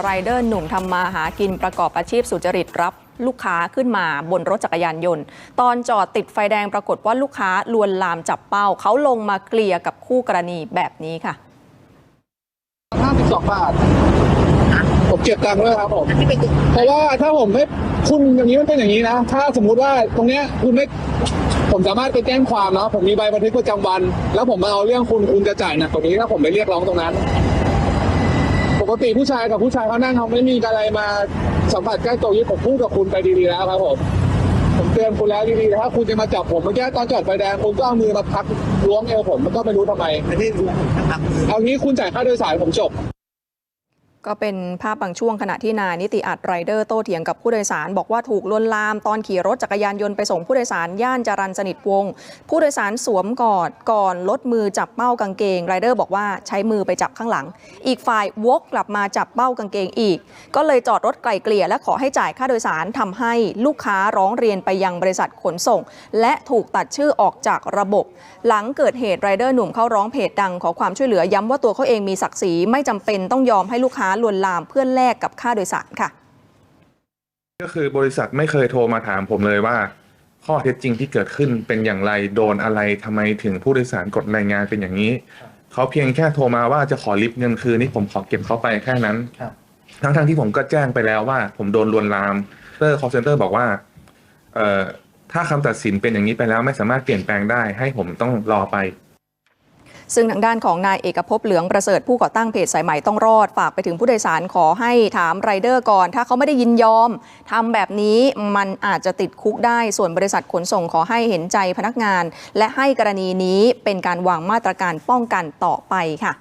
ไรเดอร์หนุ่มทำมาหากินประกอบอาชีพสุจริตรับลูกค้าขึ้นมาบนรถจักรยานยนต์ ตอนจอดติดไฟแดงปรากฏว่าลูกค้าลวนลามจับเป้า เขาลงมาเกลี่ยกับคู่กรณีแบบนี้ค่ะห้าสิบสองบาท ผมเก็บตังค์ด้วยครับผม เพราะว่าถ้าผมไม่คุณอย่างนี้มันเป็นอย่างนี้นะ ถ้าสมมุติว่าตรงเนี้ยคุณไม่ ผมสามารถไปแจ้งความเนาะ ผมมีใบบันทึกประจำวัน แล้วผมมาเอาเรื่องคุณ คุณจะจ่ายหนักกว่านี้ถ้าผมไปเรียกร้องตรงนั้น ปกติผู้ชายกับผู้ชายเขานั่งเขาไม่มีอะไรมาสัมผัสใกล้ตัวนี้ผมพูดกับคุณไปดีๆแล้วครับผมผมเตือนคุณแล้วดีๆนะถ้าคุณจะมาจับผมเมื่อกี้ตอนจอดไฟแดงคุณก็เอามือมาพักล้วงเอวผมมันก็ไม่รู้ทำไมไม่ได้รู้นะครับเอางี้คุณจ่ายค่าโดยสารผมจบ ก็เป็นภาพบางช่วงขณะที่นายนิติอัดไรเดอร์โต้เถียงกับผู้โดยสาร บอกว่าถูกลวนลามตอนขี่รถจักรยานยนต์ไปส่งผู้โดยสารย่านจรันสนิทวงศ์ผู้โดยสารสวมกอดก่อนลดมือจับเป้ากางเกงไรเดอร์บอกว่าใช้มือไปจับข้างหลัง อีกฝ่ายวกกลับมาจับเป้ากางเกงอีก ก็เลยจอดรถไกลเกลี่ยและขอให้จ่ายค่าโดยสารทำให้ลูกค้าร้องเรียนไปยังบริษัทขนส่ง และถูกตัดชื่อออกจากระบบ หลังเกิดเหตุไรเดอร์หนุ่มเข้าร้องเพจดังขอความช่วยเหลือย้ำว่าตัวเขาเองมีศักดิ์ศรีไม่จำเป็นต้องยอมให้ลูกค้าลวนลามเพื่อแลกกับค่าโดยสารค่ะ ก็คือบริษัทไม่เคยโทรมาถามผมเลยว่า ข้อเท็จจริงที่เกิดขึ้นเป็นอย่างไรโดนอะไรทำไมถึงผู้โดยสารกดรายงานเป็นอย่างนี้เขาเพียงแค่โทรมาว่าจะขอริบเงินคืนนี่ผมขอเก็บเขาไปแค่นั้นครับทั้งทั้งๆที่ผมก็แจ้งไปแล้วว่า ผมโดนลวนลามเตอร์คอเซนเตอร์บอกว่า เอ่อถ้าคำตัดสินเป็นอย่างนี้ไปแล้วไม่สามารถเปลี่ยนแปลงได้ให้ผมต้องรอไป ซึ่งทางด้านของนายเอกภพเหลืองประเสริฐผู้ก่อตั้งเพจสายใหม่ต้องรอดฝากไปถึงผู้โดยสารขอให้ถามไรเดอร์ก่อน ถ้าเขาไม่ได้ยินยอมทำแบบนี้มันอาจจะติดคุกได้ส่วนบริษัทขนส่งขอให้เห็นใจพนักงาน และให้กรณีนี้เป็นการวางมาตรการป้องกันต่อไปค่ะ